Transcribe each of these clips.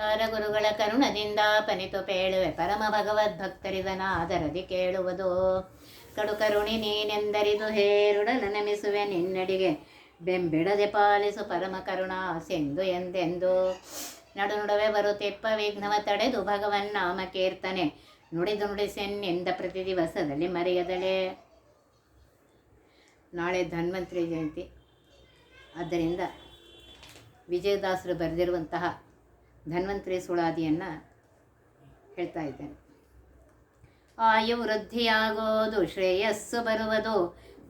ಗುರುಗಳ ಕರುಣದಿಂದ ಪನಿತು ಪೇಳುವೆ. ಪರಮ ಭಗವದ್ಭಕ್ತರಿದನ ಆದರದಿ ಕೇಳುವುದು. ಕಡು ಕರುಣಿ ನೀನೆಂದರಿದು ಹೇರುಡಲ ನಮಿಸುವೆ ನಿನ್ನಡಿಗೆ. ಬೆಂಬಿಡದೆ ಪಾಲಿಸು ಪರಮ ಕರುಣಾ ಸೆಂದು ಎಂದೆಂದು. ನಡು ನಡುವೆ ಬರುತ್ತಿಪ್ಪ ವಿಘ್ನವ ತಡೆದು ಭಗವನ್ ನಾಮ ಕೀರ್ತನೆ. ನುಡಿದು ನುಡಿಸೆನ್ನೆಂದ ಪ್ರತಿ ದಿವಸದಲ್ಲಿ ಮರೆಯದಳೆ ನಾಳೆ ಧನ್ವಂತರಿ ಜಯಂತಿ. ಆದ್ದರಿಂದ ವಿಜಯದಾಸರು ಬರೆದಿರುವಂತಹ ಧನ್ವಂತರಿ ಸುಳಾದಿಯನ್ನು ಹೇಳ್ತಾ ಇದ್ದೇನೆ. ಆಯು ವೃದ್ಧಿಯಾಗೋದು ಶ್ರೇಯಸ್ಸು ಬರುವುದು,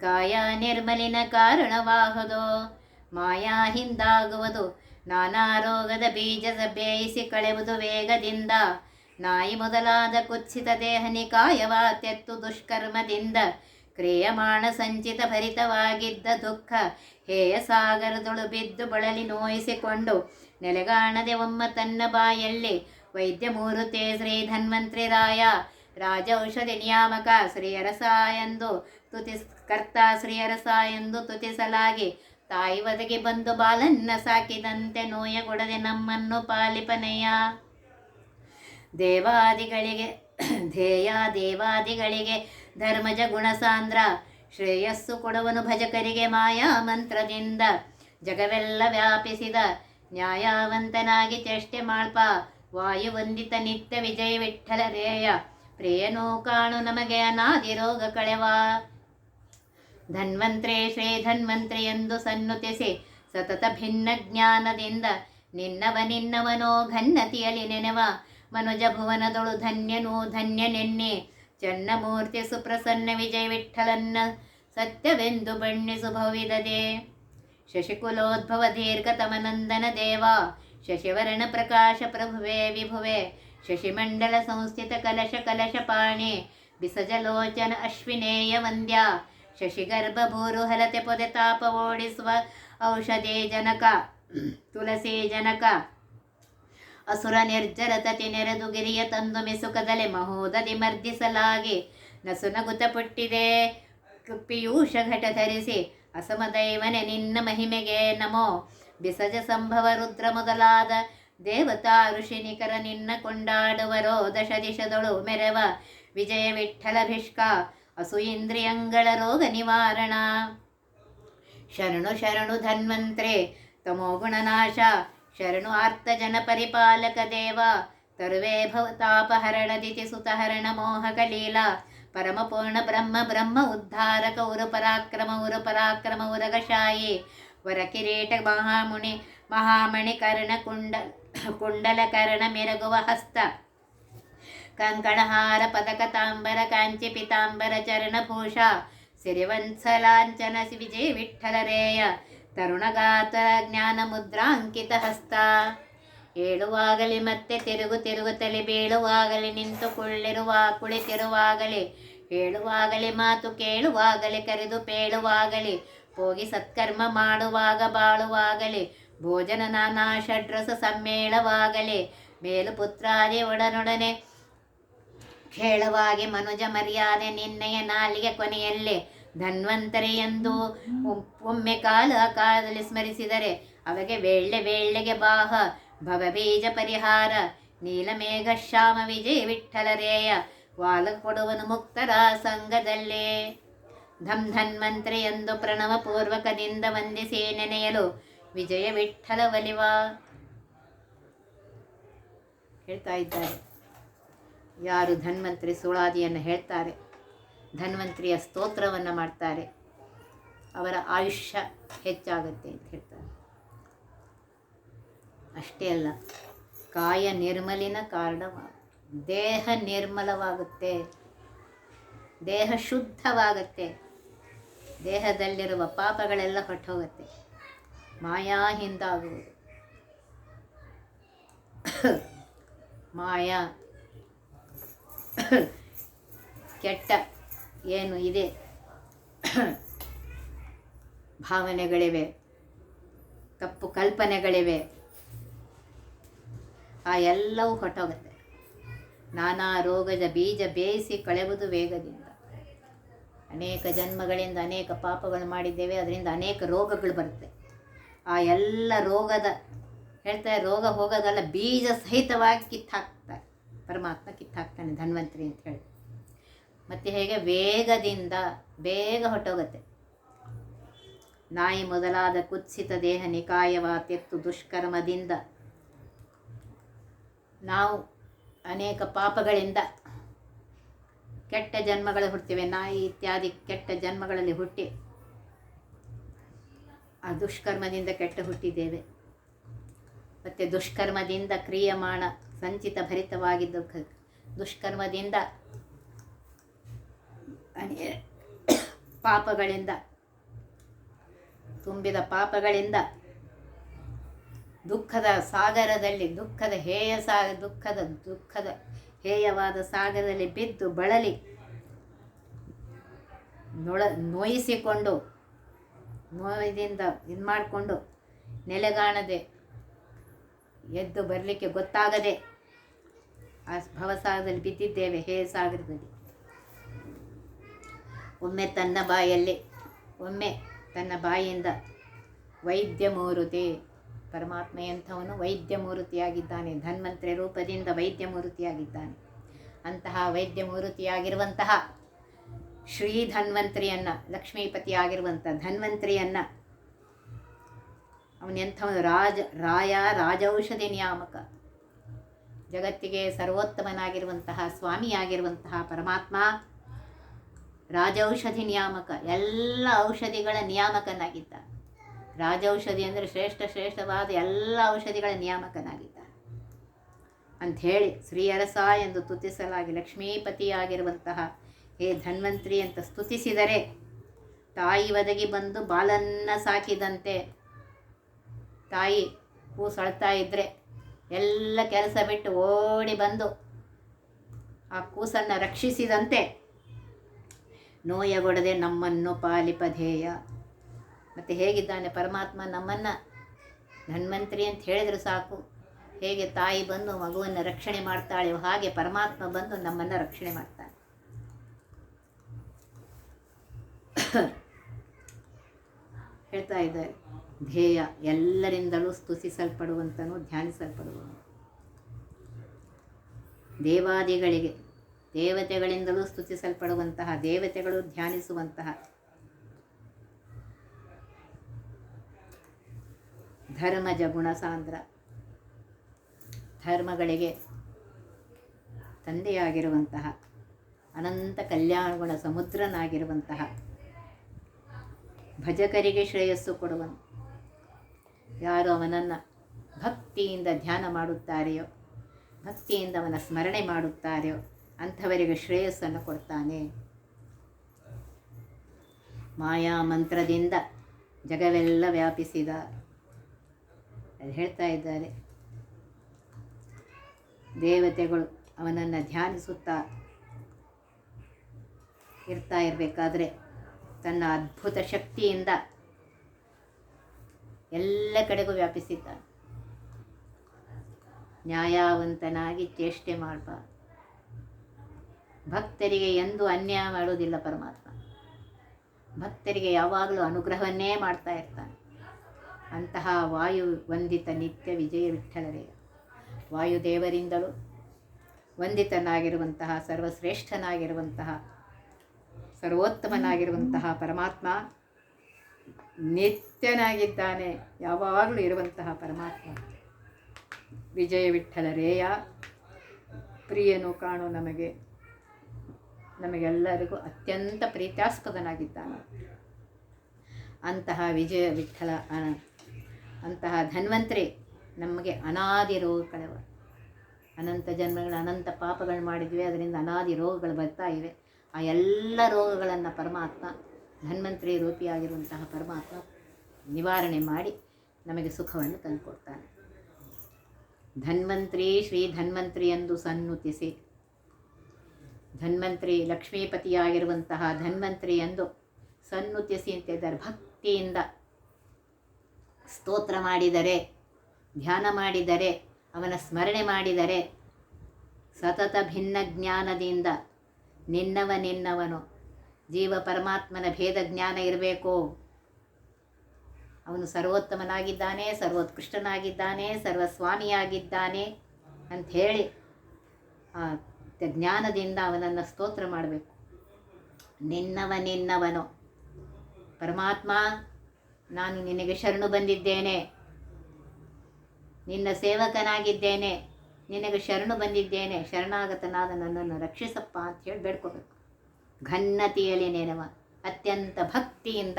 ಕಾಯ ನಿರ್ಮಲಿನ ಕಾರಣವಾಗದು ಮಾಯಾ ಹಿಂದಾಗುವುದು, ನಾನಾ ರೋಗದ ಬೀಜ ಬೇಯಿಸಿ ಕಳೆಯುವುದು ವೇಗದಿಂದ, ನಾಯಿ ಮೊದಲಾದ ಕುಚ್ಛಿತ ದೇಹನಿ ನಿಕಾಯವ ತೆತ್ತು ದುಷ್ಕರ್ಮದಿಂದ, ಕ್ರಿಯಮಾಣ ಸಂಚಿತ ಭರಿತವಾಗಿದ್ದ ದುಃಖ ಹೇಯ ಸಾಗರದೊಳು ಬಿದ್ದು ಬಳಲಿ ನೋಯಿಸಿಕೊಂಡು ನೆಲೆಗಾಣದೆ ಒಮ್ಮ ತನ್ನ ಬಾಯಲ್ಲಿ. ವೈದ್ಯ ಮೂರುತೆ ಶ್ರೀ ಧನ್ವಂತ್ರಿ ರಾಯ ರಾಜ ಔಷಧಿ ನಿಯಾಮಕ ಶ್ರೀಯರಸ ಎಂದು ತುತಿ ಕರ್ತ ಶ್ರೀಯರಸ ಎಂದು ತುತಿಸಲಾಗಿ ತಾಯಿ ಒದಗಿ ಬಂದು ಬಾಲನ್ನ ಸಾಕಿದಂತೆ ನೋಯಗೊಡದೆ ನಮ್ಮನ್ನು ಪಾಲಿಪನೆಯ. ದೇವಾದಿಗಳಿಗೆ, ಧ್ಯೇಯ ದೇವಾದಿಗಳಿಗೆ ಧರ್ಮಜ ಗುಣಸಾಂದ್ರ. ಶ್ರೇಯಸ್ಸು ಕೊಡವನು ಭಜಕರಿಗೆ ಮಾಯಾ ಮಂತ್ರದಿಂದ. ಜಗವೆಲ್ಲ ವ್ಯಾಪಿಸಿದ ನ್ಯಾಯವಂತನಾಗಿ ಚೇಷ್ಟೆ ಮಾಳ್ಪ ವಾಯುವಂದಿತ ನಿತ್ಯ ವಿಜಯ ವಿಠಲ ರೇಯ. ಪ್ರೇಯನೋ ಕಾಣು ನಮಗೆ ಅನಾದಿ ರೋಗ ಕಳೆವ. ಧನ್ವಂತ್ರೇ ಶ್ರೀ ಧನ್ವಂತ್ರಿ ಎಂದು ಸನ್ನುತಿಸಿ. ಸತತ ಭಿನ್ನ ಜ್ಞಾನದಿಂದ ನಿನ್ನವ ನಿನ್ನವನೋ ಘನ್ನತಿಯಲ್ಲಿ ನೆನೆವ. ಮನುಜ ಭುವನದೊಳು ಧನ್ಯನೂ ಧನ್ಯನೆನ್ನೆ ಚನ್ನಮೂರ್ತಿ ಸುಪ್ರಸನ್ನ ವಿಜಯ ವಿಠಲನ್ನ ಸತ್ಯವೆಂದು ಬಣ್ಣಿಸು ಭವಿದದೆ. ಶಶಿಕುಲೋದ್ಭವ ದೀರ್ಘತಮನಂದನ ದೇವ. ಶಶಿವರ್ಣ ಪ್ರಕಾಶ ಪ್ರಭುವೆ ವಿಭುವೆ. ಶಶಿಮಂಡಲ ಸಂಸ್ಥಿತ ಕಲಶ ಕಲಶ ಪಾಣಿ. ಬಿಸಜಲೋಚನ ಅಶ್ವಿನೇಯ ವಂದ್ಯ. ಶಶಿಗರ್ಭ ಭೂರು ಹಲತೆ ಪೊದೆ ತಾಪ ಓಡಿಸುವ ಔಷಧಿ ಜನಕ. ತುಳಸಿ ಜನಕ. ಅಸುರ ನಿರ್ಜರತತಿ ನೆರೆದು ಗಿರಿಯ ತಂದು ಮಿಸುಕದಲೆ ಮಹೋದದಿ ಮರ್ದಿಸಲಾಗಿ. ನಸುನಗುತ ಪುಟ್ಟಿದೆ. ಪಿಯೂಷ ಘಟ ಧರಿಸಿ. ಅಸಮದೈವನೆ ನಿನ್ನ ಮಹಿಮೆಗೆ ನಮೋ. ಬಿಸಜ ಸಂಭವ ರುದ್ರ ಮೊದಲಾದ ದೇವತಾ ಋಷಿನಿಕರ ನಿನ್ನ ಕೊಂಡಾಡುವರೋ ದಶ ದಿಶದೊಳು ಮೆರವ. ವಿಜಯ ವಿಠಲ ಭಿಷ್ಕ ಅಸು ಇಂದ್ರಿಯಂಗಳ ರೋಗ ನಿವಾರಣ. ಶರಣು ಶರಣು ಧನ್ವಂತ್ರೆ ತಮೋಗುಣನಾಶ ಶರಣು ಆರ್ತ ಜನ ಪರಿಪಾಲಕ ದೇವ. ತರುವೆ ಭವತಾಪಹರಣದಿತಿ ಸುತಹರಣ ಮೋಹಕ ಲೀಲಾ. ಪರಮ ಪೂರ್ಣ ಬ್ರಹ್ಮ ಬ್ರಹ್ಮ ಉದ್ಧಾರಕ ಉರು ಪರಾಕ್ರಮ ಉರು ಪರಾಕ್ರಮ ಉರಗಶಾಯಿ ವರ ಕಿರೀಟ ಮಹಾಮುನಿ ಮಹಾಮಣಿ ಕರ್ಣ ಕುಂಡ ಕುಂಡಲ ಕರ್ಣ ಮೆರಗುವ ಹಸ್ತ ಕಂಕಣಹಾರ ಪದಕ ತಾಂಬರ ಕಾಂಚಿ ಪಿತಾಂಬರ ಚರಣಭೂಷ ಸಿರಿವಂತ್ಸಲಾಂಚನ ವಿಜಯ ವಿಠಲರೇಯ ತರುಣಗಾತರ ಜ್ಞಾನ ಮುದ್ರಾಂಕಿತ ಹಸ್ತ ಏಳುವಾಗಲಿ ಮತ್ತೆ ತಿರುಗು ತಿರುಗುತ್ತಲೇ ಬೀಳುವಾಗಲಿ ನಿಂತು ಕುಳ್ಳಿರುವ ಕುಳಿತಿರುವಾಗಲಿ ಹೇಳುವಾಗಲಿ ಮಾತು ಕೇಳುವಾಗಲಿ ಕರೆದು ಪೇಳುವಾಗಲಿ ಹೋಗಿ ಸತ್ಕರ್ಮ ಮಾಡುವಾಗ ಬಾಳುವಾಗಲಿ ಭೋಜನ ನಾನಾ ಷಡ್ರಸ ಸಮ್ಮೇಳವಾಗಲಿ ಮೇಲು ಪುತ್ರಾದಿ ಒಡನೊಡನೆ ಹೇಳುವಾಗೆ ಮನುಜ ಮರ್ಯಾದೆ ನಿನ್ನೆಯ ನಾಲಿಗೆ ಕೊನೆಯಲ್ಲಿ ಧನ್ವಂತರಿ ಎಂದು ಒಮ್ಮೆ ಕಾಲ ಕಾಲದಲ್ಲಿ ಸ್ಮರಿಸಿದರೆ ಅವೆಗೆ ವೇಳ್ಳೆ ವೇಳ್ಳೆಗೆ ಬಾಹ ಭವಬೀಜ ಪರಿಹಾರ ನೀಲಮೇಘ ಶ್ಯಾಮ ವಿಜಯ ವಿಠಲರೇಯ ವಾಲ ಕೊಡುವನು ಮುಕ್ತರ ಸಂಘದಲ್ಲೇ. ಧಮ್ ಧನ್ವಂತ್ರಿ ಎಂದು ಪ್ರಣವ ಪೂರ್ವಕದಿಂದ ವಂದಿಸಿ ನೆನೆಯಲು ವಿಜಯ ವಿಠಲ ಒಲಿವ. ಹೇಳ್ತಾ ಇದ್ದಾರೆ. ಯಾರು ಧನ್ವಂತ್ರಿ ಸುಳಾದಿಯನ್ನು ಹೇಳ್ತಾರೆ ಧನ್ವಂತ್ರಿಯ ಸ್ತೋತ್ರವನ್ನು ಮಾಡ್ತಾರೆ, ಅವರ ಆಯುಷ್ಯ ಹೆಚ್ಚಾಗುತ್ತೆ ಅಂತ ಹೇಳ್ತಾರೆ. ಅಷ್ಟೇ ಅಲ್ಲ, ಕಾಯ ನಿರ್ಮಲಿನ ಕಾರಣವ, ದೇಹ ನಿರ್ಮಲವಾಗುತ್ತೆ, ದೇಹ ಶುದ್ಧವಾಗುತ್ತೆ, ದೇಹದಲ್ಲಿರುವ ಪಾಪಗಳೆಲ್ಲ ಹೊಟ್ಟೋಗುತ್ತೆ ಮಾಯಾ ಹಿಂದಾಗುವುದು ಮಾಯಾ, ಕೆಟ್ಟ ಏನು ಇದೆ? ಭಾವನೆಗಳಿವೆ, ತಪ್ಪು ಕಲ್ಪನೆಗಳಿವೆ ಆ ಎಲ್ಲವೂ ಹೊಟ್ಟೋಗುತ್ತೆ ನಾನಾ ರೋಗದ ಬೀಜ ಬೇಯಿಸಿ ಕಳೆಯುವುದು ವೇಗದಿಂದ. ಅನೇಕ ಜನ್ಮಗಳಿಂದ ಅನೇಕ ಪಾಪಗಳು ಮಾಡಿದ್ದೇವೆ, ಅದರಿಂದ ಅನೇಕ ರೋಗಗಳು ಬರುತ್ತೆ. ಆ ಎಲ್ಲ ರೋಗದ ಹೇಳ್ತಾರೆ ರೋಗ ಹೋಗೋದಲ್ಲ, ಬೀಜ ಸಹಿತವಾಗಿ ಕಿತ್ತಾಕ್ತಾರೆ. ಪರಮಾತ್ಮ ಕಿತ್ತಾಕ್ತಾನೆ ಧನ್ವಂತರಿ ಅಂತ ಹೇಳಿ. ಮತ್ತು ಹೇಗೆ? ವೇಗದಿಂದ, ಬೇಗ ಹೊಟ್ಟೋಗುತ್ತೆ ನಾಯಿ ಮೊದಲಾದ ಕುತ್ಸಿತ ದೇಹ ನಿಕಾಯವ, ತೆತ್ತು ದುಷ್ಕರ್ಮದಿಂದ ನಾವು ಅನೇಕ ಪಾಪಗಳಿಂದ ಕೆಟ್ಟ ಜನ್ಮಗಳು ಹುಡ್ತೇವೆ ನಾಯಿ ಇತ್ಯಾದಿ ಕೆಟ್ಟ ಜನ್ಮಗಳಲ್ಲಿ ಹುಟ್ಟಿ ಆ ದುಷ್ಕರ್ಮದಿಂದ ಕೆಟ್ಟ ಹುಟ್ಟಿದ್ದೇವೆ. ಮತ್ತು ದುಷ್ಕರ್ಮದಿಂದ ಕ್ರಿಯಮಾಣ ಸಂಚಿತ ಭರಿತವಾಗಿದ್ದ ದುಷ್ಕರ್ಮದಿಂದ ಪಾಪಗಳಿಂದ ತುಂಬಿದ ಪಾಪಗಳಿಂದ ದುಃಖದ ಸಾಗರದಲ್ಲಿ ದುಃಖದ ಹೇಯ ಸಾಗ, ದುಃಖದ ದುಃಖದ ಹೇಯವಾದ ಸಾಗರದಲ್ಲಿ ಬಿದ್ದು ಬಳಲಿ, ನೊಳ, ನೋಯಿಸಿಕೊಂಡು, ನೋವಿನಿಂದ ಇದು ಮಾಡಿಕೊಂಡು ನೆಲೆಗಾಣದೆ, ಎದ್ದು ಬರಲಿಕ್ಕೆ ಗೊತ್ತಾಗದೆ ಆ ಭವಸಾಗರದಲ್ಲಿ ಬಿದ್ದಿದ್ದೇವೆ ಹೇ ಸಾಗರದಲ್ಲಿ. ಒಮ್ಮೆ ತನ್ನ ಬಾಯಲ್ಲಿ, ಒಮ್ಮೆ ತನ್ನ ಬಾಯಿಯಿಂದ ವೈದ್ಯ ಮೂರುತಿ ಪರಮಾತ್ಮ ಎಂಥವನು ವೈದ್ಯ ಮೂರ್ತಿಯಾಗಿದ್ದಾನೆ ಧನ್ವಂತ್ರಿ ರೂಪದಿಂದ ವೈದ್ಯ ಮೂರ್ತಿಯಾಗಿದ್ದಾನೆ ಅಂತಹ ವೈದ್ಯ ಮೂರ್ತಿಯಾಗಿರುವಂತಹ ಶ್ರೀ ಧನ್ವಂತ್ರಿಯನ್ನು ಲಕ್ಷ್ಮೀಪತಿಯಾಗಿರುವಂಥ ಧನ್ವಂತ್ರಿಯನ್ನು ಅವನೆಂಥವನು ರಾಜ, ರಾಯ, ರಾಜೌಷಧಿ ನಿಯಾಮಕ. ಜಗತ್ತಿಗೆ ಸರ್ವೋತ್ತಮನಾಗಿರುವಂತಹ, ಸ್ವಾಮಿಯಾಗಿರುವಂತಹ ಪರಮಾತ್ಮ ರಾಜೌಷಧಿ ನಿಯಾಮಕ. ಎಲ್ಲ ಔಷಧಿಗಳ ನಿಯಾಮಕನಾಗಿದ್ದ. ರಾಜೌಷಧಿ ಅಂದರೆ ಶ್ರೇಷ್ಠ ಶ್ರೇಷ್ಠವಾದ ಎಲ್ಲ ಔಷಧಿಗಳ ನಿಯಾಮಕನಾಗಿದ್ದ ಅಂಥೇಳಿ ಶ್ರೀಯರಸ ಎಂದು ತುತಿಸಲಾಗಿ ಲಕ್ಷ್ಮೀಪತಿಯಾಗಿರುವಂತಹ ಹೇ ಧನ್ವಂತ್ರಿ ಅಂತ ಸ್ತುತಿಸಿದರೆ ತಾಯಿ ಒದಗಿ ಬಂದು ಬಾಲನ್ನ ಸಾಕಿದಂತೆ ತಾಯಿ ಕೂಸು ಅಳ್ತಾ ಇದ್ದರೆ ಎಲ್ಲ ಕೆಲಸ ಬಿಟ್ಟು ಓಡಿ ಬಂದು ಆ ಕೂಸನ್ನು ರಕ್ಷಿಸಿದಂತೆ ನೋಯಗೊಡದೆ ನಮ್ಮನ್ನು ಪಾಲಿಪಧೇಯ ಮತ್ತು ಹೇಗಿದ್ದಾನೆ ಪರಮಾತ್ಮ ನಮ್ಮನ್ನು? ಧನ್ವಂತರಿ ಅಂತ ಹೇಳಿದ್ರೆ ಸಾಕು. ಹೇಗೆ ತಾಯಿ ಬಂದು ಮಗುವನ್ನು ರಕ್ಷಣೆ ಮಾಡ್ತಾಳೆ, ಹಾಗೆ ಪರಮಾತ್ಮ ಬಂದು ನಮ್ಮನ್ನು ರಕ್ಷಣೆ ಮಾಡ್ತಾನೆ. ಹೇಳ್ತಾ ಇದ್ದಾರೆ. ಧ್ಯೇಯ ಎಲ್ಲರಿಂದಲೂ ಸ್ತುತಿಸಲ್ಪಡುವಂತನು, ಧ್ಯಾನಿಸಲ್ಪಡುವನು. ದೇವಾದಿಗಳಿಗೆ, ದೇವತೆಗಳಿಂದಲೂ ಸ್ತುತಿಸಲ್ಪಡುವಂತಹ, ದೇವತೆಗಳು ಧ್ಯಾನಿಸುವಂತಹ ಧರ್ಮಜ ಗುಣಸಾಂದ್ರ ಧರ್ಮಗಳಿಗೆ ತಂದೆಯಾಗಿರುವಂತಹ, ಅನಂತ ಕಲ್ಯಾಣ ಗುಣ ಸಮುದ್ರನಾಗಿರುವಂತಹ, ಭಜಕರಿಗೆ ಶ್ರೇಯಸ್ಸು ಕೊಡುವನು. ಯಾರು ಅವನನ್ನು ಭಕ್ತಿಯಿಂದ ಧ್ಯಾನ ಮಾಡುತ್ತಾರೆಯೋ, ಭಕ್ತಿಯಿಂದ ಅವನ ಸ್ಮರಣೆ ಮಾಡುತ್ತಾರೆಯೋ, ಅಂಥವರಿಗೆ ಶ್ರೇಯಸ್ಸನ್ನು ಕೊಡ್ತಾನೆ. ಮಾಯಾ ಮಂತ್ರದಿಂದ ಜಗವೆಲ್ಲ ವ್ಯಾಪಿಸಿದ ಹೇಳ್ತಾ ಇದ್ದಾರೆ. ದೇವತೆಗಳು ಅವನನ್ನು ಧ್ಯಾನಿಸುತ್ತಾ ಇರ್ತಾ ಇರಬೇಕಾದ್ರೆ ತನ್ನ ಅದ್ಭುತ ಶಕ್ತಿಯಿಂದ ಎಲ್ಲ ಕಡೆಗೂ ವ್ಯಾಪಿಸಿದ್ದಾನೆ. ನ್ಯಾಯವಂತನಾಗಿ ಚೇಷ್ಟೆ ಮಾಡಬಾರ್ದು. ಭಕ್ತರಿಗೆ ಎಂದೂ ಅನ್ಯಾಯ ಮಾಡೋದಿಲ್ಲ ಪರಮಾತ್ಮ. ಭಕ್ತರಿಗೆ ಯಾವಾಗಲೂ ಅನುಗ್ರಹವನ್ನೇ ಮಾಡ್ತಾ ಇರ್ತಾನೆ. ಅಂತಹ ವಾಯು ವಂದಿತ ನಿತ್ಯ ವಿಜಯ ವಿಠಲರೇ ವಾಯುದೇವರಿಂದಲೂ ವಂದಿತನಾಗಿರುವಂತಹ, ಸರ್ವಶ್ರೇಷ್ಠನಾಗಿರುವಂತಹ, ಸರ್ವೋತ್ತಮನಾಗಿರುವಂತಹ ಪರಮಾತ್ಮ ನಿತ್ಯನಾಗಿದ್ದಾನೆ, ಯಾವಾಗಲೂ ಇರುವಂತಹ ಪರಮಾತ್ಮ. ವಿಜಯ ವಿಠಲರೇಯ ಪ್ರಿಯನು ಕಾಣು ನಮಗೆ, ನಮಗೆಲ್ಲರಿಗೂ ಅತ್ಯಂತ ಪ್ರೀತ್ಯಾಸ್ಪದನಾಗಿದ್ದಾನೆ. ಅಂತಹ ವಿಜಯ ವಿಠಲ ಅಂತಹ ಧನ್ವಂತರಿ ನಮಗೆ ಅನಾದಿ ರೋಗ ಕಳೆವ ಅನಂತ ಜನ್ಮಗಳು ಅನಂತ ಪಾಪಗಳು ಮಾಡಿದ್ವಿ, ಅದರಿಂದ ಅನಾದಿ ರೋಗಗಳು ಬರ್ತಾ ಇವೆ. ಆ ಎಲ್ಲ ರೋಗಗಳನ್ನು ಪರಮಾತ್ಮ, ಧನ್ವಂತರಿ ರೂಪಿಯಾಗಿರುವಂತಹ ಪರಮಾತ್ಮ ನಿವಾರಣೆ ಮಾಡಿ ನಮಗೆ ಸುಖವನ್ನು ತಂದುಕೊಡ್ತಾನೆ. ಧನ್ವಂತ್ರಿ ಶ್ರೀ ಧನ್ವಂತ್ರಿ ಎಂದು ಸನ್ನುತಿಸಿ. ಧನ್ವಂತ್ರಿ ಲಕ್ಷ್ಮೀಪತಿಯಾಗಿರುವಂತಹ ಧನ್ವಂತ್ರಿ ಎಂದು ಸನ್ನುತಿಸಿ ಅಂತಿದ್ದಾರೆ ಭಕ್ತಿಯಿಂದ ಸ್ತೋತ್ರ ಮಾಡಿದರೆ, ಧ್ಯಾನ ಮಾಡಿದರೆ, ಅವನ ಸ್ಮರಣೆ ಮಾಡಿದರೆ, ಸತತ ಭಿನ್ನ ಜ್ಞಾನದಿಂದ ನಿನ್ನವ ನಿನ್ನವನು, ಜೀವ ಪರಮಾತ್ಮನ ಭೇದ ಜ್ಞಾನ ಇರಬೇಕು. ಅವನು ಸರ್ವೋತ್ತಮನಾಗಿದ್ದಾನೆ, ಸರ್ವೋತ್ಕೃಷ್ಟನಾಗಿದ್ದಾನೆ, ಸರ್ವಸ್ವಾಮಿಯಾಗಿದ್ದಾನೆ ಅಂಥೇಳಿ ಆ ಜ್ಞಾನದಿಂದ ಅವನನ್ನು ಸ್ತೋತ್ರ ಮಾಡಬೇಕು. ನಿನ್ನವ ನಿನ್ನವನು, ಪರಮಾತ್ಮ ನಾನು ನಿನಗೆ ಶರಣು ಬಂದಿದ್ದೇನೆ. ನಿನ್ನ ಸೇವಕನಾಗಿದ್ದೇನೆ. ನಿನಗೆ ಶರಣು ಬಂದಿದ್ದೇನೆ. ಶರಣಾಗತನಾದ ನನ್ನನ್ನು ರಕ್ಷಿಸಪ್ಪ ಅಂತ ಹೇಳಿ ಬೇಡ್ಕೋಬೇಕು. ಘನ್ನತಿಯಲ್ಲಿ ನೆನವ ಅತ್ಯಂತ ಭಕ್ತಿಯಿಂದ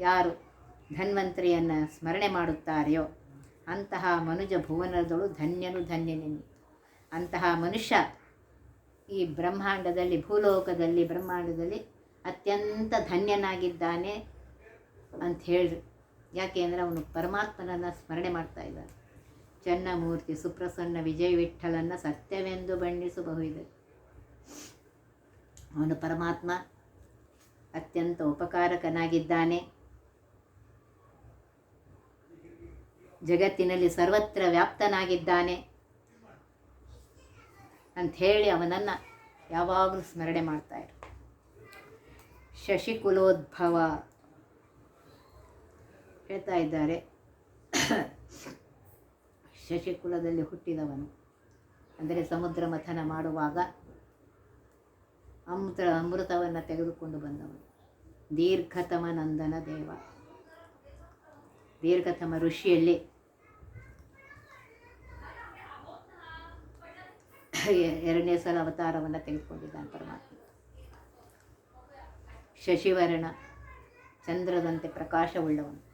ಯಾರು ಧನ್ವಂತರಿಯನ್ನು ಸ್ಮರಣೆ ಮಾಡುತ್ತಾರೆಯೋ ಅಂತಹ ಮನುಜ ಭುವನದಳು ಧನ್ಯನು ಧನ್ಯನೆನ್ನಿ ಅಂತಹ ಮನುಷ್ಯ ಈ ಬ್ರಹ್ಮಾಂಡದಲ್ಲಿ, ಭೂಲೋಕದಲ್ಲಿ, ಬ್ರಹ್ಮಾಂಡದಲ್ಲಿ ಅತ್ಯಂತ ಧನ್ಯನಾಗಿದ್ದಾನೆ. ಅಂತ ಹೇಳಿದ್ರು ಯಾಕೆ ಅಂದರೆ ಅವನು ಪರಮಾತ್ಮನನ್ನು ಸ್ಮರಣೆ ಮಾಡ್ತಾ ಇದ್ದಾನೆ. ಚನ್ನಮೂರ್ತಿ ಸುಪ್ರಸನ್ನ ವಿಜಯ ವಿಠಲನ್ನು ಸತ್ಯವೆಂದು ಬಣ್ಣಿಸಬಹುದೆ? ಅವನು ಪರಮಾತ್ಮ ಅತ್ಯಂತ ಉಪಕಾರಕನಾಗಿದ್ದಾನೆ. ಜಗತ್ತಿನಲ್ಲಿ ಸರ್ವತ್ರ ವ್ಯಾಪ್ತನಾಗಿದ್ದಾನೆ ಅಂಥೇಳಿ ಅವನನ್ನು ಯಾವಾಗಲೂ ಸ್ಮರಣೆ ಮಾಡ್ತಾ ಇರು. ಶಶಿಕುಲೋದ್ಭವ ಹೇಳ್ತಾ ಇದ್ದಾರೆ. ಶಶಿಕುಲದಲ್ಲಿ ಹುಟ್ಟಿದವನು. ಅಂದರೆ ಸಮುದ್ರ ಮಥನ ಮಾಡುವಾಗ ಅಮೃತ, ಅಮೃತವನ್ನು ತೆಗೆದುಕೊಂಡು ಬಂದವನು. ದೀರ್ಘತಮ ನಂದನ ದೇವ. ದೀರ್ಘತಮ ಋಷಿಯಲ್ಲಿ ಎರಡನೇ ಸಲ ಅವತಾರವನ್ನು ತೆಗೆದುಕೊಂಡಿದ್ದಾನೆ ಪರಮಾತ್ಮ. ಶಶಿವರ್ಣ ಚಂದ್ರದಂತೆ ಪ್ರಕಾಶವುಳ್ಳವನು.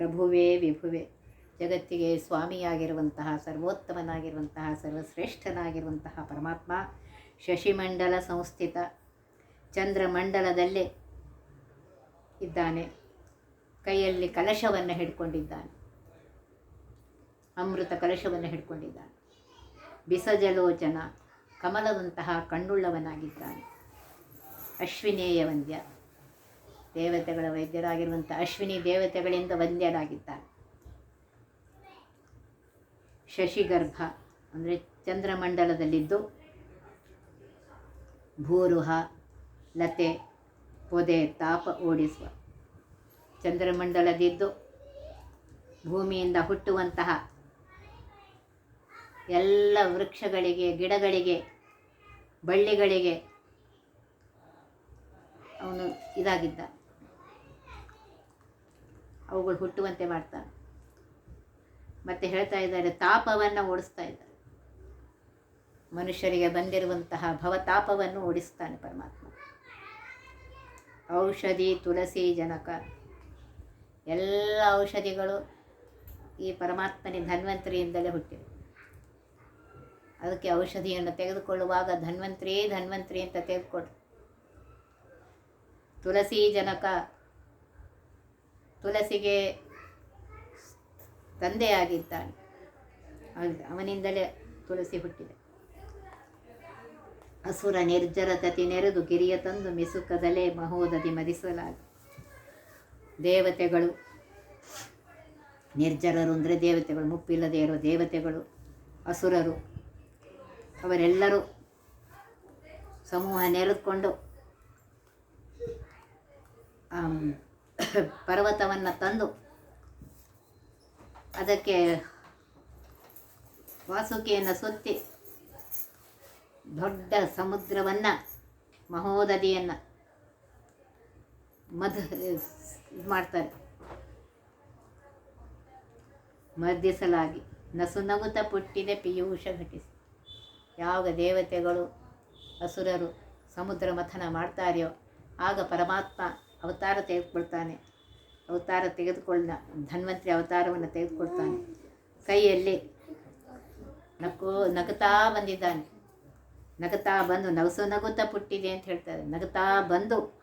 ಪ್ರಭುವೇ ವಿಭುವೆ. ಜಗತ್ತಿಗೆ ಸ್ವಾಮಿಯಾಗಿರುವಂತಹ, ಸರ್ವೋತ್ತಮನಾಗಿರುವಂತಹ, ಸರ್ವಶ್ರೇಷ್ಠನಾಗಿರುವಂತಹ ಪರಮಾತ್ಮ ಶಶಿಮಂಡಲ ಸಂಸ್ಥಿತ ಚಂದ್ರಮಂಡಲದಲ್ಲೇ ಇದ್ದಾನೆ. ಕೈಯಲ್ಲಿ ಕಲಶವನ್ನು ಹಿಡ್ಕೊಂಡಿದ್ದಾನೆ. ಅಮೃತ ಕಲಶವನ್ನು ಹಿಡ್ಕೊಂಡಿದ್ದಾನೆ. ಬಿಸಜಲೋಚನ ಕಮಲದಂತಹ ಕಣ್ಣುಳ್ಳವನಾಗಿದ್ದಾನೆ. ಅಶ್ವಿನೇಯ ವಂದ್ಯ ದೇವತೆಗಳ ವೈದ್ಯರಾಗಿರುವಂಥ ಅಶ್ವಿನಿ ದೇವತೆಗಳಿಂದ ವಂದ್ಯರಾಗಿದ್ದಾರೆ ಶಶಿಗರ್ಭ ಅಂದರೆ ಚಂದ್ರಮಂಡಲದಲ್ಲಿದ್ದು ಭೂರುಹ, ಲತೆ, ಪೊದೆ, ತಾಪ ಓಡಿಸುವ. ಚಂದ್ರಮಂಡಲದಿದ್ದು ಭೂಮಿಯಿಂದ ಹುಟ್ಟುವಂತಹ ಎಲ್ಲ ವೃಕ್ಷಗಳಿಗೆ, ಗಿಡಗಳಿಗೆ, ಬಳ್ಳಿಗಳಿಗೆ ಅವನು ಇದಾಗಿದ್ದ ಅವುಗಳು ಹುಟ್ಟುವಂತೆ ಮಾಡ್ತಾನೆ. ಮತ್ತೆ ಹೇಳ್ತಾ ಇದ್ದಾರೆ, ತಾಪವನ್ನು ಓಡಿಸ್ತಾ ಇದ್ದಾರೆ. ಮನುಷ್ಯರಿಗೆ ಬಂದಿರುವಂತಹ ಭವತಾಪವನ್ನು ಓಡಿಸ್ತಾನೆ ಪರಮಾತ್ಮ. ಔಷಧಿ, ತುಳಸಿ, ಜನಕ, ಎಲ್ಲ ಔಷಧಿಗಳು ಈ ಪರಮಾತ್ಮನೇ ಧನ್ವಂತರಿಯಿಂದಲೇ ಹುಟ್ಟಿವೆ. ಅದಕ್ಕೆ ಔಷಧಿಯನ್ನು ತೆಗೆದುಕೊಳ್ಳುವಾಗ ಧನ್ವಂತರಿ ಧನ್ವಂತ್ರಿ ಅಂತ ತೆಗೆದುಕೊಡ್ರಿ ತುಳಸಿ, ಜನಕ ತುಳಸಿಗೆ ತಂದೆಯಾಗಿದ್ದಾನೆ. ಅವನ್- ಅವನಿಂದಲೇ ತುಳಸಿ ಹುಟ್ಟಿದೆ. ಅಸುರ ನಿರ್ಜರತತಿ ನೆರೆದು ಗಿರಿಯ ತಂದು ಮಿಸುಕದಲೇ ಮಹೋದದಿ ಮದಿಸಲಾಗಿ ದೇವತೆಗಳು ನಿರ್ಜರರು ಅಂದರೆ ದೇವತೆಗಳು, ಮುಪ್ಪಿಲ್ಲದೆ ಇರೋ ದೇವತೆಗಳು, ಅಸುರರು, ಅವರೆಲ್ಲರೂ ಸಮೂಹ ನೆರೆದುಕೊಂಡು ಪರ್ವತವನ್ನು ತಂದು ಅದಕ್ಕೆ ವಾಸುಕಿಯನ್ನು ಸುತ್ತಿ ದೊಡ್ಡ ಸಮುದ್ರವನ್ನು, ಮಹೋದದಿಯನ್ನು ಮಧ ಇದು ಮಾಡ್ತಾರೆ. ಮರ್ದಿಸಲಾಗಿ, ನಸು ನಗುತ ಪುಟ್ಟಿದೆ ಪಿಯೂಷ ಘಟಿಸಿ. ಯಾವ ದೇವತೆಗಳು, ಅಸುರರು ಸಮುದ್ರ ಮಥನ ಮಾಡ್ತಾರೆಯೋ, ಆಗ ಪರಮಾತ್ಮ ಅವತಾರ ತೆಗೆದುಕೊಳ್ತಾನೆ. ಅವತಾರ ತೆಗೆದುಕೊಳ್ಳ, ಧನ್ವಂತರಿ ಅವತಾರವನ್ನು ತೆಗೆದುಕೊಳ್ತಾನೆ. ಕೈಯಲ್ಲಿ ನಕ್ಕು, ನಗುತ್ತಾ ಬಂದಿದ್ದಾನೆ. ನಗುತ್ತಾ ಬಂದು, ನಗಸು ನಗುತ್ತಾ ಪುಟ್ಟಿದೆ ಅಂತ ಹೇಳ್ತಾರೆ. ನಗುತ್ತಾ ಬಂದು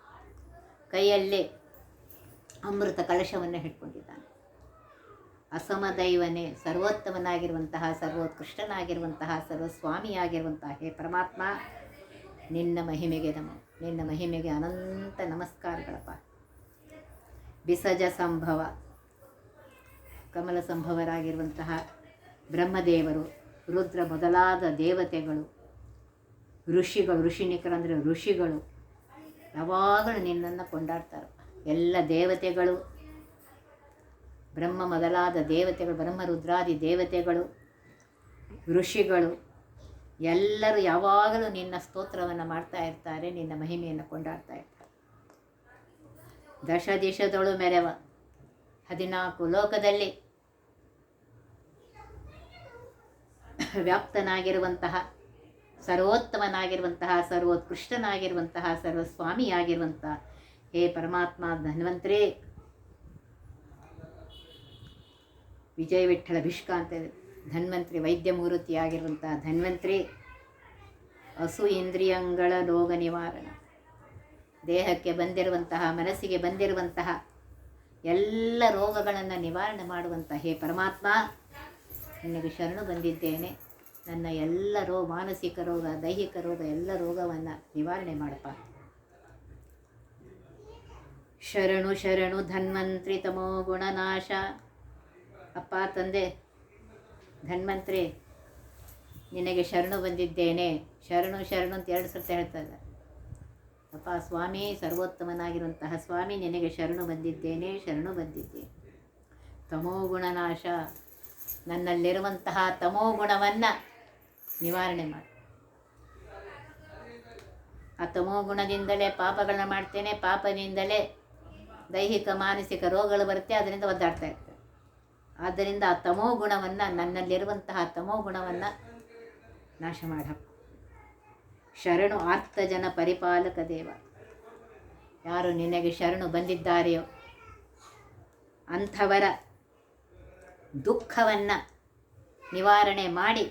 ಕೈಯಲ್ಲಿ ಅಮೃತ ಕಲಶವನ್ನು ಹಿಡ್ಕೊಂಡಿದ್ದಾನೆ ಅಸಮದೈವನೇ ಸರ್ವೋತ್ತಮನಾಗಿರುವಂತಹ, ಸರ್ವೋತ್ಕೃಷ್ಟನಾಗಿರುವಂತಹ, ಸರ್ವಸ್ವಾಮಿಯಾಗಿರುವಂತಹ, ಹೇ ಪರಮಾತ್ಮ, ನಿನ್ನ ಮಹಿಮೆಗೆ ನಮ. ನಿನ್ನ ಮಹಿಮೆಗೆ ಅನಂತ ನಮಸ್ಕಾರಗಳಪ್ಪ. ಬಿಸಜ ಸಂಭವ. ಕಮಲ ಸಂಭವರಾಗಿರುವಂತಹ ಬ್ರಹ್ಮದೇವರು, ರುದ್ರ ಮೊದಲಾದ ದೇವತೆಗಳು, ಋಷಿಗಳು ಋಷಿನಿಕರಂದರೆ ಋಷಿಗಳು, ಯಾವಾಗಲೂ ನಿನ್ನನ್ನು ಕೊಂಡಾಡ್ತಾರೆ ಎಲ್ಲ ದೇವತೆಗಳು, ಬ್ರಹ್ಮ ಮೊದಲಾದ ದೇವತೆಗಳು, ಬ್ರಹ್ಮ ರುದ್ರಾದಿ ದೇವತೆಗಳು, ಋಷಿಗಳು ಎಲ್ಲರೂ ಯಾವಾಗಲೂ ನಿನ್ನ ಸ್ತೋತ್ರವನ್ನು ಮಾಡ್ತಾ ಇರ್ತಾರೆ, ನಿನ್ನ ಮಹಿಮೆಯನ್ನು ಕೊಂಡಾಡ್ತಾ ಇರ್ತಾರೆ ದಶ ದಿಶದೊಳು ಮೆರವ ಹದಿನಾಲ್ಕು ಲೋಕದಲ್ಲಿ ವ್ಯಾಪ್ತನಾಗಿರುವಂತಹ, ಸರ್ವೋತ್ತಮನಾಗಿರುವಂತಹ, ಸರ್ವೋತ್ಕೃಷ್ಟನಾಗಿರುವಂತಹ ಸರ್ವಸ್ವಾಮಿಯಾಗಿರುವಂತಹ ಹೇ ಪರಮಾತ್ಮ, ಧನ್ವಂತರೇ ವಿಜಯ ವಿಠ್ಠಲ ಭಿಷ್ಕ ಇದೆ. ಧನ್ವಂತ್ರಿ ವೈದ್ಯಮೂರ್ತಿಯಾಗಿರುವಂಥ ಧನ್ವಂತ್ರಿ ಹಸು ಇಂದ್ರಿಯಂಗಳ ರೋಗ ನಿವಾರಣ. ದೇಹಕ್ಕೆ ಬಂದಿರುವಂತಹ, ಮನಸ್ಸಿಗೆ ಬಂದಿರುವಂತಹ ಎಲ್ಲ ರೋಗಗಳನ್ನು ನಿವಾರಣೆ ಮಾಡುವಂತಹ ಹೇ ಪರಮಾತ್ಮ, ನಿನಗೆ ಶರಣು ಬಂದಿದ್ದೇನೆ. ನನ್ನ ಎಲ್ಲ ರೋಗ ಮಾನಸಿಕ ರೋಗ, ದೈಹಿಕ ರೋಗ ಎಲ್ಲ ರೋಗವನ್ನು ನಿವಾರಣೆ ಮಾಡಪ್ಪ. ಶರಣು ಶರಣು ಧನ್ವಂತ್ರಿ ತಮೋ ಗುಣನಾಶ. ಅಪ್ಪ, ತಂದೆ ಧನ್ವಂತ್ರಿ, ನಿನಗೆ ಶರಣು ಬಂದಿದ್ದೇನೆ. ಶರಣು ಶರಣು ಅಂತ ಎರಡು ಸರ್ತಿ ಹೇಳ್ತಾ ಇದ್ದಾರೆ ಅಪ್ಪ, ಸ್ವಾಮಿ, ಸರ್ವೋತ್ತಮನಾಗಿರುವಂತಹ ಸ್ವಾಮಿ, ನಿನಗೆ ಶರಣು ಬಂದಿದ್ದೇನೆ ಶರಣು ಬಂದಿದ್ದೇನೆ ತಮೋಗುಣನಾಶ ನನ್ನಲ್ಲಿರುವಂತಹ ತಮೋಗುಣವನ್ನು ನಿವಾರಣೆ ಮಾಡಿ. ಆ ತಮೋಗುಣದಿಂದಲೇ ಪಾಪಗಳನ್ನ ಮಾಡ್ತೇನೆ. ಪಾಪದಿಂದಲೇ ದೈಹಿಕ, ಮಾನಸಿಕ ರೋಗಗಳು ಬರುತ್ತೆ, ಅದರಿಂದ ಒದ್ದಾಡ್ತಾ ಇರ್ತೇವೆ ಆದ್ದರಿಂದ ಆ ತಮೋ ಗುಣವನ್ನು ನನ್ನಲ್ಲಿರುವಂತಹ ತಮೋ ಗುಣವನ್ನು ನಾಶ ಮಾಡಪ್ಪ ಶರಣು ಆರ್ತಜನ ಪರಿಪಾಲಕ ದೇವ. ಯಾರು ನಿನಗೆ ಶರಣು ಬಂದಿದ್ದಾರೆಯೋ ಅಂಥವರ ದುಃಖವನ್ನು ನಿವಾರಣೆ ಮಾಡಿ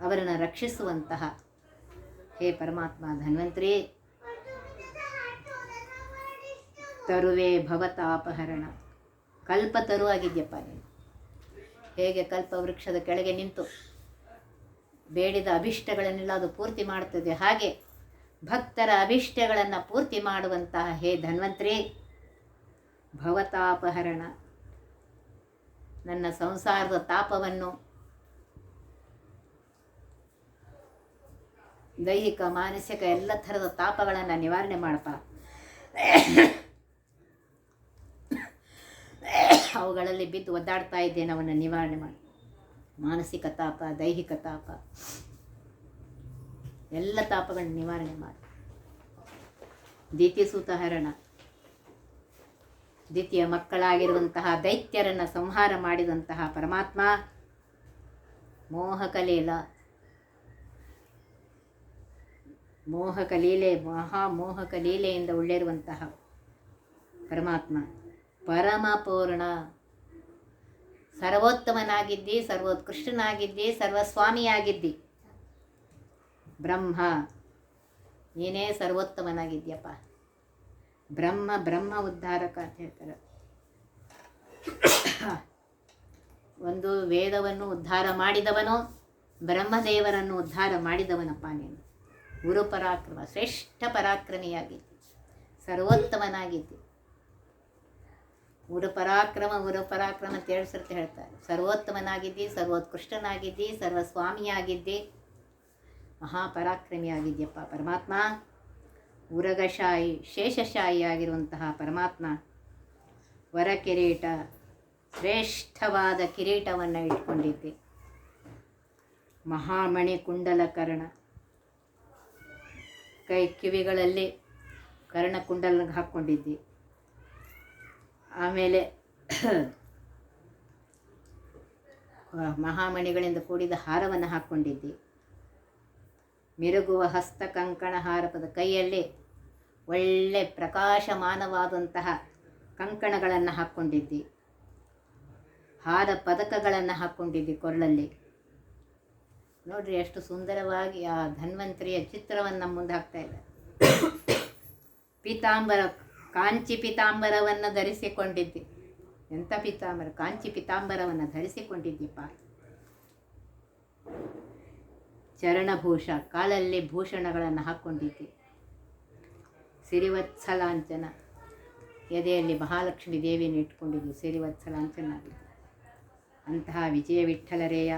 ಅವರನ್ನು ರಕ್ಷಿಸುವಂತಹ ಹೇ ಪರಮಾತ್ಮ ಧನ್ವಂತ್ರಿ. ತರುವೆ ಭವತಾಪಹರಣ. ಕಲ್ಪತರು ಆಗಿದ್ಯಪ್ಪ ನೀನು. ಹೇಗೆ ಕಲ್ಪವೃಕ್ಷದ ಕೆಳಗೆ ನಿಂತು ಬೇಡಿದ ಅಭಿಷ್ಟಗಳನ್ನೆಲ್ಲ ಅದು ಪೂರ್ತಿ ಮಾಡ್ತದೆ. ಹಾಗೆ ಭಕ್ತರ ಅಭಿಷ್ಟಗಳನ್ನು ಪೂರ್ತಿ ಮಾಡುವಂತಹ ಹೇ ಧನ್ವಂತ್ರಿ, ಭವತಾಪಹರಣ. ನನ್ನ ಸಂಸಾರದ ತಾಪವನ್ನು ದೈಹಿಕ, ಮಾನಸಿಕ ಎಲ್ಲ ಥರದ ತಾಪಗಳನ್ನು ನಿವಾರಣೆ ಮಾಡಪ್ಪ. ಅವುಗಳಲ್ಲಿ ಬಿದ್ದು ಒದ್ದಾಡ್ತಾ ಇದ್ದೇನೆ ಅವನ್ನು ನಿವಾರಣೆ ಮಾಡಿ. ಮಾನಸಿಕ ತಾಪ, ದೈಹಿಕ ತಾಪ, ಎಲ್ಲ ತಾಪಗಳನ್ನ ನಿವಾರಣೆ ಮಾಡಿ. ದ್ವಿತೀಯ ಹರಣ ದ್ವಿತೀಯ ಮಕ್ಕಳಾಗಿರುವಂತಹ, ದೈತ್ಯರನ್ನು ಸಂಹಾರ ಮಾಡಿದಂತಹ ಪರಮಾತ್ಮ, ಮೋಹಕಲೀಲ. ಮೋಹಕ ಲೀಲೆ ಮಹಾಮೋಹಕ ಲೀಲೆಯಿಂದ ಉಳ್ಳಿರುವಂತಹ ಪರಮಾತ್ಮ. ಪರಮಪೂರ್ಣ. ಸರ್ವೋತ್ತಮನಾಗಿದ್ದಿ, ಸರ್ವೋತ್ಕೃಷ್ಟನಾಗಿದ್ದಿ, ಸರ್ವಸ್ವಾಮಿಯಾಗಿದ್ದಿ. ಬ್ರಹ್ಮ. ನೀನೇ ಸರ್ವೋತ್ತಮನಾಗಿದ್ಯಪ್ಪ. ಬ್ರಹ್ಮ ಬ್ರಹ್ಮ ಉದ್ಧಾರಕ ಅಂತ ಹೇಳ್ತಾರೆ. ಒಂದು ವೇದವನ್ನು ಉದ್ಧಾರ ಮಾಡಿದವನು, ಬ್ರಹ್ಮದೇವರನ್ನು ಉದ್ಧಾರ ಮಾಡಿದವನಪ್ಪ ನೀನು. ಗುರು ಪರಾಕ್ರಮ, ಶ್ರೇಷ್ಠ ಪರಾಕ್ರಮಿಯಾಗಿದ್ದಿ. ಸರ್ವೋತ್ತಮನಾಗಿದ್ದಿ. ಗುರು ಪರಾಕ್ರಮ ಪರಾಕ್ರಮ ಅಂತ ಎರಡು ಸರ್ತಿ ಹೇಳ್ತಾರೆ. ಸರ್ವೋತ್ತಮನಾಗಿದ್ದಿ, ಸರ್ವೋತ್ಕೃಷ್ಟನಾಗಿದ್ದಿ, ಸರ್ವಸ್ವಾಮಿಯಾಗಿದ್ದಿ. ಮಹಾಪರಾಕ್ರಮಿಯಾಗಿದ್ಯಪ್ಪ ಪರಮಾತ್ಮ. ಉರಗಶಾಯಿ ಶೇಷಶಾಹಿ ಆಗಿರುವಂತಹ ಪರಮಾತ್ಮ. ವರ ಕಿರೀಟ ಶ್ರೇಷ್ಠವಾದ ಕಿರೀಟವನ್ನು ಇಟ್ಕೊಂಡಿದ್ದೆ. ಮಹಾಮಣಿ ಕುಂಡಲಕರ್ಣ. ಕೈ ಕಿವಿಗಳಲ್ಲಿ ಕರ್ಣಕುಂಡಲ ಹಾಕ್ಕೊಂಡಿದ್ದಿ ಆಮೇಲೆ ಮಹಾಮಣಿಗಳಿಂದ ಕೂಡಿದ ಹಾರವನ್ನು ಹಾಕ್ಕೊಂಡಿದ್ದಿ. ಮಿರುಗುವ ಹಸ್ತ ಕಂಕಣ ಹಾರಪದ ಕೈಯಲ್ಲಿ ಒಳ್ಳೆ ಪ್ರಕಾಶಮಾನವಾದಂತಹ ಕಂಕಣಗಳನ್ನು ಹಾಕ್ಕೊಂಡಿದ್ದಿ. ಹಾರ ಪದಕಗಳನ್ನು ಹಾಕ್ಕೊಂಡಿದ್ದಿ ಕೊರಳಲ್ಲಿ. ನೋಡ್ರಿ ಎಷ್ಟು ಸುಂದರವಾಗಿ ಆ ಧನ್ವಂತರಿಯ ಚಿತ್ರವನ್ನು ನಮ್ಮ ಮುಂದೆ ಹಾಕ್ತಾ ಇದ್ದಾರೆ. ಪೀತಾಂಬರ ಕಾಂಚಿ ಪಿತಾಂಬರವನ್ನು ಧರಿಸಿಕೊಂಡಿದ್ದೆ. ಎಂಥ ಪೀತಾಂಬರ? ಕಾಂಚಿ ಪಿತಾಂಬರವನ್ನು ಧರಿಸಿಕೊಂಡಿದ್ದೀಪ್ಪ. ಚರಣಭೂಷ, ಕಾಲಲ್ಲಿ ಭೂಷಣಗಳನ್ನು ಹಾಕ್ಕೊಂಡಿದ್ದೆ ಸಿರಿವತ್ಸಲಾಂಚನ. ಎದೆಯಲ್ಲಿ ಮಹಾಲಕ್ಷ್ಮಿ ದೇವಿಯನ್ನು ಇಟ್ಕೊಂಡಿದ್ದಿ ಸಿರಿವತ್ಸಲಾಂಚನ ಅಂತಹ ವಿಜಯ ವಿಠ್ಠಲರೇಯ.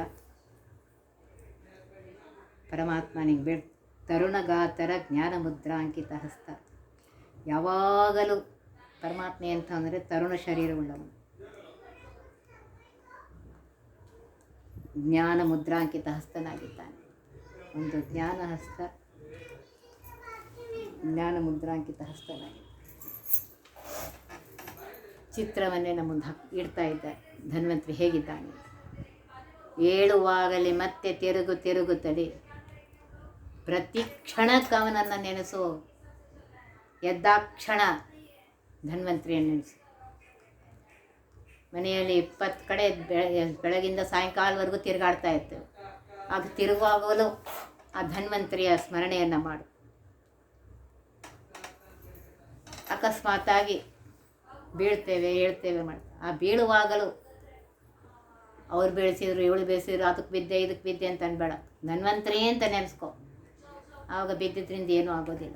ಪರಮಾತ್ಮನಿಗೆ ಬೆಳ್ ತರುಣಗಾತರ ಜ್ಞಾನ ಮುದ್ರಾಂಕಿತ ಹಸ್ತ. ಯಾವಾಗಲೂ ಪರಮಾತ್ಮೆ ಅಂತ ಅಂದರೆ ತರುಣ ಶರೀರವುಳ್ಳವನು. ಜ್ಞಾನ ಮುದ್ರಾಂಕಿತ ಹಸ್ತನಾಗಿದ್ದಾನೆ. ಒಂದು ಜ್ಞಾನ ಹಸ್ತ, ಜ್ಞಾನ ಮುದ್ರಾಂಕಿತ ಹಸ್ತನಾಗಿದೆ ಚಿತ್ರವನ್ನೇ ನಮ್ಮ ಹಾಕ್ ಇಡ್ತಾ ಇದ್ದಾರೆ. ಧನ್ವಂತರಿ ಹೇಗಿದ್ದಾನೆ? ಹೇಳುವಾಗಲೇ ಮತ್ತೆ ತಿರುಗು ತಿರುಗುತ್ತಲೇ ಪ್ರತಿ ಕ್ಷಣಕ್ಕೆ ಅವನನ್ನು ನೆನೆಸು. ಎದ್ದಾಕ್ಷಣ ಧನ್ವಂತರಿಯನ್ನು ನೆನೆಸಿ ಮನೆಯಲ್ಲಿ ಇಪ್ಪತ್ತು ಕಡೆ ಬೆಳ- ಬೆಳಗಿಂದ ಸಾಯಂಕಾಲವರೆಗೂ ತಿರುಗಾಡ್ತಾ ಇತ್ತು. ಆಗ ತಿರುಗುವಾಗಲೂ ಆ ಧನ್ವಂತರಿಯ ಸ್ಮರಣೆಯನ್ನು ಮಾಡು. ಅಕಸ್ಮಾತಾಗಿ ಬೀಳ್ತೇವೆ ಹೇಳ್ತೇವೆ ಮಾಡಿ. ಆ ಬೀಳುವಾಗಲೂ ಅವ್ರು ಬೀಳಿಸಿದ್ರು, ಇವಳು ಬೀಳಿಸಿದ್ರು, ಅದಕ್ಕೆ ಬಿದ್ದೆ, ಇದಕ್ಕೆ ಬಿದ್ದೆ ಅಂತ ಅನ್ಬೇಡ. ಧನ್ವಂತರಿ ಅಂತ ನೆನೆಸ್ಕೊ. ಆವಾಗ ಬಿದ್ದಿದ್ರಿಂದ ಏನೂ ಆಗೋದಿಲ್ಲ.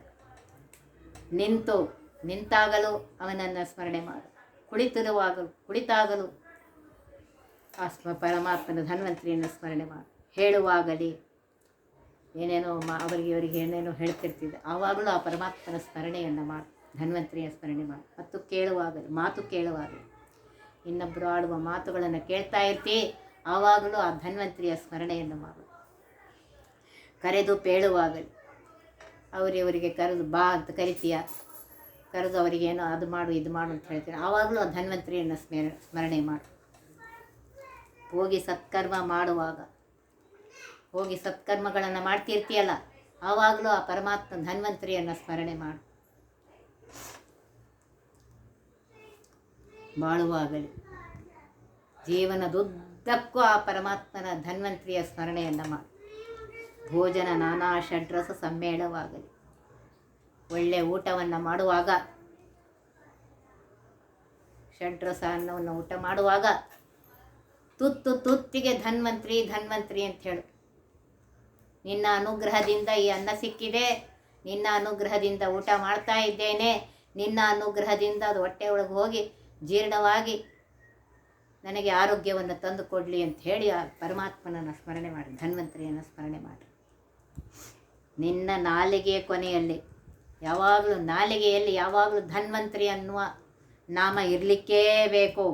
ನಿಂತು ನಿಂತಾಗಲೂ ಅವನನ್ನು ಸ್ಮರಣೆ ಮಾಡು. ಕುಳಿತಿರುವಾಗಲೂ, ಕುಳಿತಾಗಲೂ ಆ ಸ್ಮ ಪರಮಾತ್ಮನ ಧನ್ವಂತರಿಯನ್ನು ಸ್ಮರಣೆ ಮಾಡು. ಹೇಳುವಾಗಲಿ ಏನೇನೋ ಮಾ ಅವರಿಗೆ ಇವರಿಗೆ ಏನೇನೋ ಹೇಳ್ತಿರ್ತಿದ್ದೆ ಆವಾಗಲೂ ಆ ಪರಮಾತ್ಮನ ಸ್ಮರಣೆಯನ್ನು ಮಾಡು. ಧನ್ವಂತರಿಯ ಸ್ಮರಣೆ ಮಾಡು. ಮತ್ತು ಕೇಳುವಾಗಲಿ, ಮಾತು ಕೇಳುವಾಗಲಿ. ಇನ್ನೊಬ್ಬರು ಆಡುವ ಮಾತುಗಳನ್ನು ಕೇಳ್ತಾ ಇರ್ತಿ ಆವಾಗಲೂ ಆ ಧನ್ವಂತರಿಯ ಸ್ಮರಣೆಯನ್ನು ಮಾಡು. ಕರೆದು ಪೇಳುವಾಗಲಿ ಅವರಿವರಿಗೆ ಕರೆದು ಬಾ ಅಂತ ಕರಿತೀಯ. ಕರೆದು ಅವರಿಗೇನೋ ಅದು ಮಾಡು, ಇದು ಮಾಡು ಅಂತ ಹೇಳ್ತೀನಿ ಆವಾಗಲೂ ಆ ಧನ್ವಂತರಿಯನ್ನು ಸ್ಮರ ಸ್ಮರಣೆ ಮಾಡು. ಹೋಗಿ ಸತ್ಕರ್ಮ ಮಾಡುವಾಗ, ಹೋಗಿ ಸತ್ಕರ್ಮಗಳನ್ನು ಮಾಡ್ತಿರ್ತೀಯಲ್ಲ, ಆವಾಗಲೂ ಆ ಪರಮಾತ್ಮ ಧನ್ವಂತರಿಯನ್ನು ಸ್ಮರಣೆ ಮಾಡು. ಬಾಳುವಾಗಲಿ. ಜೀವನದುದ್ದಕ್ಕೂ ಆ ಪರಮಾತ್ಮನ ಧನ್ವಂತರಿಯ ಸ್ಮರಣೆಯನ್ನು ಮಾಡು. ಭೋಜನ ನಾನಾ ಷಡ್ರಸ ಸಮ್ಮೇಳವಾಗಲಿ. ಒಳ್ಳೆಯ ಊಟವನ್ನು ಮಾಡುವಾಗ, ಷಡ್ರಸ ಅನ್ನವನ್ನು ಊಟ ಮಾಡುವಾಗ ತುತ್ತು ತುತ್ತಿಗೆ ಧನ್ವಂತ್ರಿ ಧನ್ವಂತ್ರಿ ಅಂತ ಹೇಳು. ನಿನ್ನ ಅನುಗ್ರಹದಿಂದ ಈ ಅನ್ನ ಸಿಕ್ಕಿದೆ. ನಿನ್ನ ಅನುಗ್ರಹದಿಂದ ಊಟ ಮಾಡ್ತಾ ಇದ್ದೇನೆ. ನಿನ್ನ ಅನುಗ್ರಹದಿಂದ ಅದು ಹೊಟ್ಟೆ ಒಳಗೆ ಹೋಗಿ ಜೀರ್ಣವಾಗಿ ನನಗೆ ಆರೋಗ್ಯವನ್ನು ತಂದು ಕೊಡಲಿ ಅಂತ ಹೇಳಿ ಆ ಪರಮಾತ್ಮನನ್ನು ಸ್ಮರಣೆ ಮಾಡಿ, ಧನ್ವಂತ್ರಿಯನ್ನು ಸ್ಮರಣೆ ಮಾಡಿ. ನಿನ್ನ ನಾಲಿಗೆಯ ಕೊನೆಯಲ್ಲಿ, ಯಾವಾಗಲೂ ನಾಲಿಗೆಯಲ್ಲಿ ಯಾವಾಗಲೂ ಧನ್ವಂತರಿ ಅನ್ನುವ ನಾಮ ಇರಲಿಕ್ಕೇ ಬೇಕು.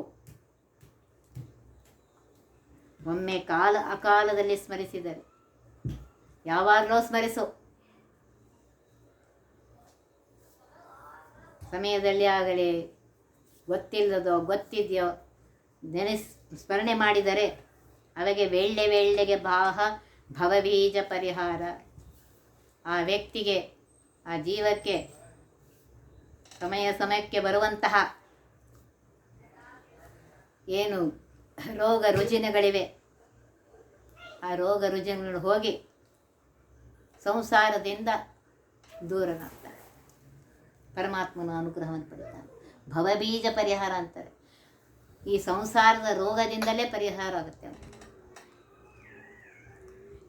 ಒಮ್ಮೆ ಕಾಲ ಅಕಾಲದಲ್ಲಿ ಸ್ಮರಿಸಿದರೆ, ಯಾವಾಗಲೂ ಸ್ಮರಿಸು. ಸಮಯದಲ್ಲಿ ಆಗಲಿ, ಗೊತ್ತಿಲ್ಲದೋ, ಗೊತ್ತಿದೆಯೋ, ನೆನೆಸ್, ಸ್ಮರಣೆ ಮಾಡಿದರೆ, ಅವೆಗೆ, ವೇಳ್ಳೆ, ವೇಳ್ಳೆಗೆ ಬಾಹ ಭವಬೀಜ ಪರಿಹಾರ ಆ ವ್ಯಕ್ತಿಗೆ, ಆ ಜೀವಕ್ಕೆ, ಸಮಯ ಸಮಯಕ್ಕೆ ಬರುವಂತಹ ಏನು ರೋಗ ರುಜಿನಗಳಿವೆ. ಆ ರೋಗ ರುಜಿನಗಳು ಹೋಗಿ ಸಂಸಾರದಿಂದ ದೂರನಾಗ್ತಾರೆ. ಪರಮಾತ್ಮನ ಅನುಗ್ರಹವನ್ನು ಪಡಿತಾನೆ ಭವಬೀಜ ಪರಿಹಾರ ಅಂತಾರೆ. ಈ ಸಂಸಾರದ ರೋಗದಿಂದಲೇ ಪರಿಹಾರ ಆಗುತ್ತೆ.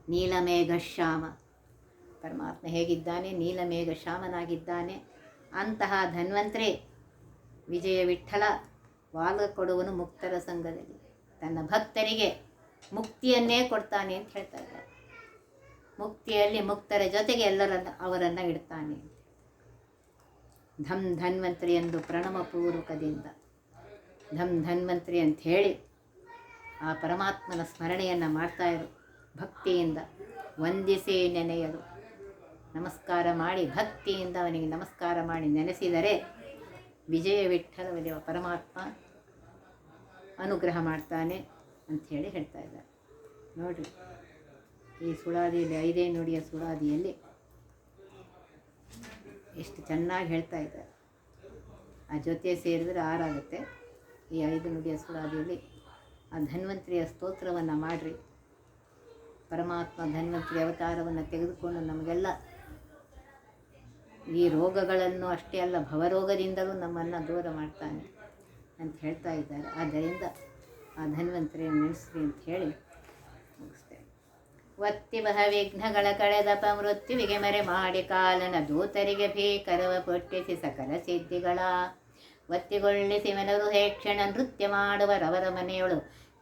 ನೀಲಮೇಘ ಶ್ಯಾಮ ಪರಮಾತ್ಮ ಹೇಗಿದ್ದಾನೆ? ನೀಲಮೇಘ ಶ್ಯಾಮನಾಗಿದ್ದಾನೆ ಅಂತಹ ಧನ್ವಂತ್ರಿ ವಿಜಯ ವಿಠಲ ವಾಲ ಕೊಡುವನು ಮುಕ್ತರ ಸಂಘದಲ್ಲಿ. ತನ್ನ ಭಕ್ತರಿಗೆ ಮುಕ್ತಿಯನ್ನೇ ಕೊಡ್ತಾನೆ ಅಂತ ಹೇಳ್ತಾ ಮುಕ್ತಿಯಲ್ಲಿ ಮುಕ್ತರ ಜೊತೆಗೆ ಎಲ್ಲರನ್ನು ಅವರನ್ನು ಇಡ್ತಾನೆ ಧಮ್ ಧನ್ವಂತ್ರಿ ಎಂದು ಪ್ರಣಮಪೂರ್ವಕದಿಂದ ಧಮ್ ಧನ್ವಂತ್ರಿ ಅಂತ ಹೇಳಿ ಆ ಪರಮಾತ್ಮನ ಸ್ಮರಣೆಯನ್ನು ಮಾಡ್ತಾ ಇರು ಭಕ್ತಿಯಿಂದ ವಂದಿಸಿ ನೆನೆಯಲು. ನಮಸ್ಕಾರ ಮಾಡಿ ಭಕ್ತಿಯಿಂದ ಅವನಿಗೆ ನಮಸ್ಕಾರ ಮಾಡಿ ನೆನೆಸಿದರೆ ವಿಜಯ ವಿಠಲವಲಿಯ ಪರಮಾತ್ಮ ಅನುಗ್ರಹ ಮಾಡ್ತಾನೆ ಅಂಥೇಳಿ ಹೇಳ್ತಾ ಇದ್ದಾರೆ. ನೋಡಿರಿ, ಈ ಸುಳಾದಿಯಲ್ಲಿ, ಐದೇ ನುಡಿಯ ಸುಳಾದಿಯಲ್ಲಿ ಎಷ್ಟು ಚೆನ್ನಾಗಿ ಹೇಳ್ತಾ ಇದ್ದಾರೆ. ಆ ಜೊತೆ ಸೇರಿದರೆ ಆರಾಗುತ್ತೆ. ಈ ಐದು ನುಡಿಯ ಸುಳಾದಿಯಲ್ಲಿ ಆ ಧನ್ವಂತರಿಯ ಸ್ತೋತ್ರವನ್ನು ಮಾಡಿರಿ. ಪರಮಾತ್ಮ ಧನ್ವಂತರಿ ಅವತಾರವನ್ನು ತೆಗೆದುಕೊಂಡು ನಮಗೆಲ್ಲ ಈ ರೋಗಗಳನ್ನು ಅಷ್ಟೇ ಅಲ್ಲ, ಭವರೋಗದಿಂದಲೂ ನಮ್ಮನ್ನು ದೂರ ಮಾಡ್ತಾನೆ ಅಂತ ಹೇಳ್ತಾ ಇದ್ದಾರೆ. ಆದ್ದರಿಂದ ಆ ಧನ್ವಂತರಿಯನ್ನು ನೆನೆಸ್ರಿ ಅಂತ ಹೇಳಿ ಮುಗಿಸ್ತೇನೆ. ಒತ್ತಿ ಬಹ ವಿಘ್ನಗಳ ಕಳೆದಪ ಮೃತ್ಯುವಿಗೆ ಮರೆ ಮಾಡಿ ಕಾಲನ ದೂತರಿಗೆ ಭೀಕರವ ಪೊಟ್ಟಿಸಿ ಸಕಲ ಸಿದ್ಧಿಗಳ. ಒತ್ತಿಗೊಳ್ಳಿಸಿ ಮನರು ಹೇಕ್ಷಣ ನೃತ್ಯ ಮಾಡುವರವರ ಮನೆಯೊಳು